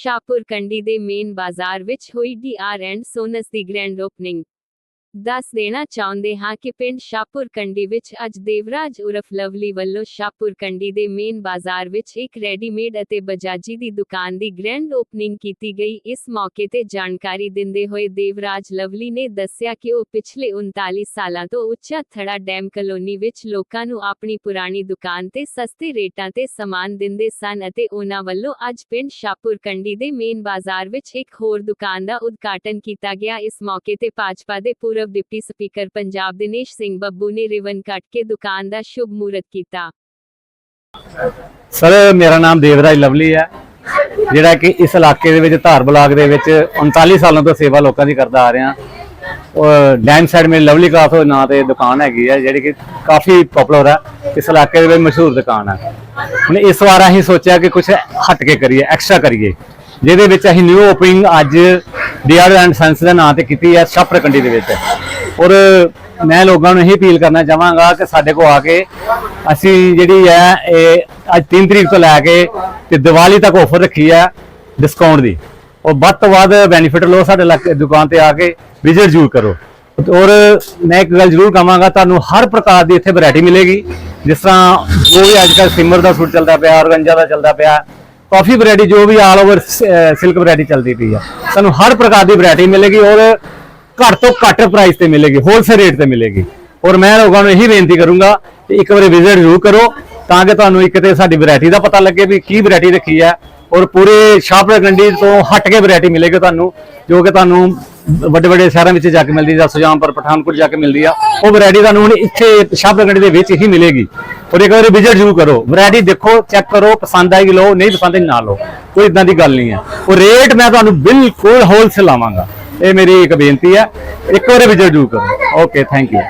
ਸ਼ਾਹਪੁਰ ਕੰਡੀ ਦੇ ਮੇਨ ਬਾਜ਼ਾਰ ਵਿੱਚ ਹੋਈ ਡੀਆਰ ਐਂਡ ਸੋਨਸ ਦੀ ਗ੍ਰੈਂਡ ਓਪਨਿੰਗ ਦੱਸ ਦੇਣਾ ਚਾਹੁੰਦੇ ਹਾਂ ਕਿ ਪਿੰਡ ਸ਼ਾਹਪੁਰ ਕੰਡੀ ਵਿੱਚ ਅੱਜ ਦੇਵਰਾਜ ਉਰਫ ਲਵਲੀ ਵੱਲੋਂ ਸ਼ਾਹਪੁਰ ਕੰਡੀ ਦੇ ਮੇਨ ਬਾਜ਼ਾਰ ਵਿੱਚ ਇੱਕ ਰੈਡੀਮੇਡ ਅਤੇ ਬਜਾਜੀ ਦੀ ਦੁਕਾਨ ਦੀ ਗ੍ਰੈਂਡ ਓਪਨਿੰਗ ਕੀਤੀ ਗਈ। ਇਸ ਮੌਕੇ ਤੇ ਜਾਣਕਾਰੀ ਦਿੰਦੇ ਹੋਏ ਦੇਵਰਾਜ ਲਵਲੀ ਨੇ ਦੱਸਿਆ ਕਿ ਉਹ ਪਿਛਲੇ 39 ਸਾਲਾਂ ਤੋਂ ਉੱਚਾ ਥੜਾ ਡੈਮ ਕਲੋਨੀ ਵਿੱਚ ਲੋਕਾਂ ਨੂੰ ਆਪਣੀ ਪੁਰਾਣੀ ਦੁਕਾਨ ਤੇ ਸਸਤੇ ਰੇਟਾਂ ਤੇ ਸਮਾਨ ਦਿੰਦੇ ਸਨ ਅਤੇ ਉਹਨਾਂ ਵੱਲੋਂ ਅੱਜ ਪਿੰਡ ਸ਼ਾਹਪੁਰ ਕੰਡੀ ਦੇ ਮੇਨ ਬਾਜ਼ਾਰ ਵਿੱਚ ਇੱਕ ਹੋਰ ਦੁਕਾਨ ਦਾ ਉਦਘਾਟਨ ਕੀਤਾ ਗਿਆ। ਇਸ ਮੌਕੇ ਤੇ ਭਾਜਪਾ ਦੇ ਪੂਰਵ ਡਿਪਟੀ ਸਪੀਕਰ ਪੰਜਾਬ ਦਿਨੇਸ਼ ਸਿੰਘ ਬੱਬੂ ਨੇ ਰਿਵਨ ਕੱਟ ਕੇ ਦੁਕਾਨ ਦਾ ਸ਼ੁਭ ਮੂਰਤ ਕੀਤਾ। ਸਰ, ਮੇਰਾ ਨਾਮ ਦੇਵਰਾਜ ਲਵਲੀ ਹੈ, ਜਿਹੜਾ ਕਿ ਇਸ ਇਲਾਕੇ ਦੇ ਵਿੱਚ ਧਾਰ ਬਲਾਕ ਦੇ ਵਿੱਚ 39 ਸਾਲਾਂ ਤੋਂ ਸੇਵਾ ਲੋਕਾਂ ਦੀ ਕਰਦਾ ਆ ਰਿਹਾ। ਔਰ ਡੈਮ ਸਾਈਡ ਮੇ ਲਵਲੀ ਕਾਫੇ ਨਾਂ ਤੇ ਦੁਕਾਨ ਹੈਗੀ ਹੈ, ਜਿਹੜੀ ਕਿ ਕਾਫੀ ਪਪੂਲਰ ਹੈ, ਇਸ ਇਲਾਕੇ ਦੇ ਵਿੱਚ ਮਸ਼ਹੂਰ ਦੁਕਾਨ ਹੈ। ਹੁਣ ਇਸ ਵਾਰ ਅਸੀਂ ਸੋਚਿਆ ਕਿ ਕੁਝ ਹਟ ਕੇ ਕਰੀਏ ਐਕਸਟਰਾ ਕਰੀਏ, ਜਿਹਦੇ ਵਿੱਚ ਅਸੀਂ ਨਿਊ ਓਪਨਿੰਗ ਅੱਜ ਡੀਆਰ ਐਂਡ ਸਾਇੰਸ ਦੇ ਨਾਂ ਤੇ ਕੀਤੀ ਹੈ ਛਾਪਰ ਕੰਡੀ ਦੇ ਵਿੱਚ। ਔਰ ਮੈਂ ਲੋਕਾਂ ਨੂੰ ਇਹ ਅਪੀਲ ਕਰਨਾ ਚਾਹਾਂਗਾ ਕਿ ਸਾਡੇ ਕੋਲ ਆ ਕੇ ਅਸੀਂ ਜਿਹੜੀ ਹੈ, ਇਹ ਅੱਜ 3 ਤਰੀਕ ਤੋਂ ਲੈ ਕੇ ਤੇ ਦੀਵਾਲੀ ਤੱਕ ਆਫਰ ਰੱਖੀ ਹੈ ਡਿਸਕਾਊਂਟ ਦੀ। ਔਰ ਵੱਧ ਤੋਂ ਵੱਧ ਬੈਨੀਫਿਟ ਲਓ ਸਾਡੇ ਇਲਾਕੇ ਦੁਕਾਨ ਤੇ ਆ ਕੇ ਵਿਜ਼ਿਟ ਜ਼ਰੂਰ ਕਰੋ। ਔਰ ਮੈਂ ਇੱਕ ਗੱਲ ਜ਼ਰੂਰ ਕਹਾਂਗਾ, ਤੁਹਾਨੂੰ ਹਰ ਪ੍ਰਕਾਰ ਦੀ ਇੱਥੇ ਵੈਰਾਈਟੀ ਮਿਲੇਗੀ। ਜਿਸ ਤਰ੍ਹਾਂ ਜੋ ਵੀ ਅੱਜ ਕੱਲ੍ਹ ਸਿਮਰ ਦਾ ਸੂਟ ਚੱਲਦਾ ਪਿਆ ਔਰਗੰਜਾ ਦਾ ਚੱਲਦਾ ਪਿਆ ਕਾਫੀ ਵੈਰਾਈਟੀ ਜੋ ਵੀ ਆਲ ਓਵਰ ਸਿਲਕ ਵੈਰਾਈਟੀ ਚੱਲਦੀ ਪਈ ਆ। ਸਾਨੂੰ ਹਰ ਪ੍ਰਕਾਰ ਦੀ ਵੈਰਾਈਟੀ ਮਿਲੇਗੀ ਔਰ ਘੱਟ ਤੋਂ ਘੱਟ ਪ੍ਰਾਈਸ ਤੇ ਮਿਲੇਗੀ ਹੋਲਸੇਲ ਰੇਟ ਤੇ ਮਿਲੇਗੀ। ਔਰ ਮੈਂ ਲੋਕਾਂ ਨੂੰ ਇਹੀ ਬੇਨਤੀ ਕਰੂੰਗਾ ਕਿ ਇੱਕ ਵਾਰੀ ਵਿਜ਼ਿਟ ਜ਼ਰੂਰ ਕਰੋ ਤਾਂ ਕਿ ਤੁਹਾਨੂੰ ਇੱਕ ਤੇ ਸਾਡੀ ਵੈਰਾਈਟੀ ਦਾ ਪਤਾ ਲੱਗੇ ਵੀ ਕੀ ਵੈਰਾਈਟੀ ਰੱਖੀ ਹੈ ਔਰ ਪੂਰੇ ਸ਼ਾਹਪੁਰ ਗੰਡੀ ਤੋਂ ਹਟ ਕੇ ਵੈਰਾਈਟੀ ਮਿਲੇਗੀ ਤੁਹਾਨੂੰ, ਜੋ ਕਿ ਤੁਹਾਨੂੰ ਵੱਡੇ ਵੱਡੇ ਸ਼ਹਿਰਾਂ ਵਿੱਚ ਜਾ ਕੇ ਮਿਲਦੀ ਜਾਂ ਸੁਜਾਨਪੁਰ, ਪਠਾਨਕੋਟ ਜਾ ਕੇ ਮਿਲਦੀ ਆ, ਉਹ ਵੈਰਾਈਟੀ ਤੁਹਾਨੂੰ ਹੁਣ ਇੱਥੇ ਸ਼ਾਹਪੁਰ ਗੰਡੀ ਦੇ ਵਿੱਚ ਹੀ ਮਿਲੇਗੀ। ਔਰ ਇੱਕ ਵਾਰੀ ਵਿਜ਼ਿਟ ਜ਼ਰੂਰ ਕਰੋ। ਵੈਰਾਈਟੀ ਦੇਖੋ ਚੈੱਕ ਕਰੋ, ਪਸੰਦ ਆਏਗੀ, ਲਓ, ਨਹੀਂ ਪਸੰਦ ਆਈ ਨਾ ਲਓ। ਕੋਈ ਇਦਾਂ ਦੀ ਗੱਲ ਨਹੀਂ ਹੈ ਉਹ ਰੇਟ ਮੈਂ ਤੁਹਾਨੂੰ ਬਿਲਕੁਲ ਹੋਲਸੇਲ ਲਾਵਾਂਗਾ। ਇਹ ਮੇਰੀ ਇੱਕ ਬੇਨਤੀ ਹੈ ਇੱਕ ਵਾਰੀ ਵਿਜ਼ਿਟ ਜ਼ਰੂਰ ਕਰੋ। Okay thank you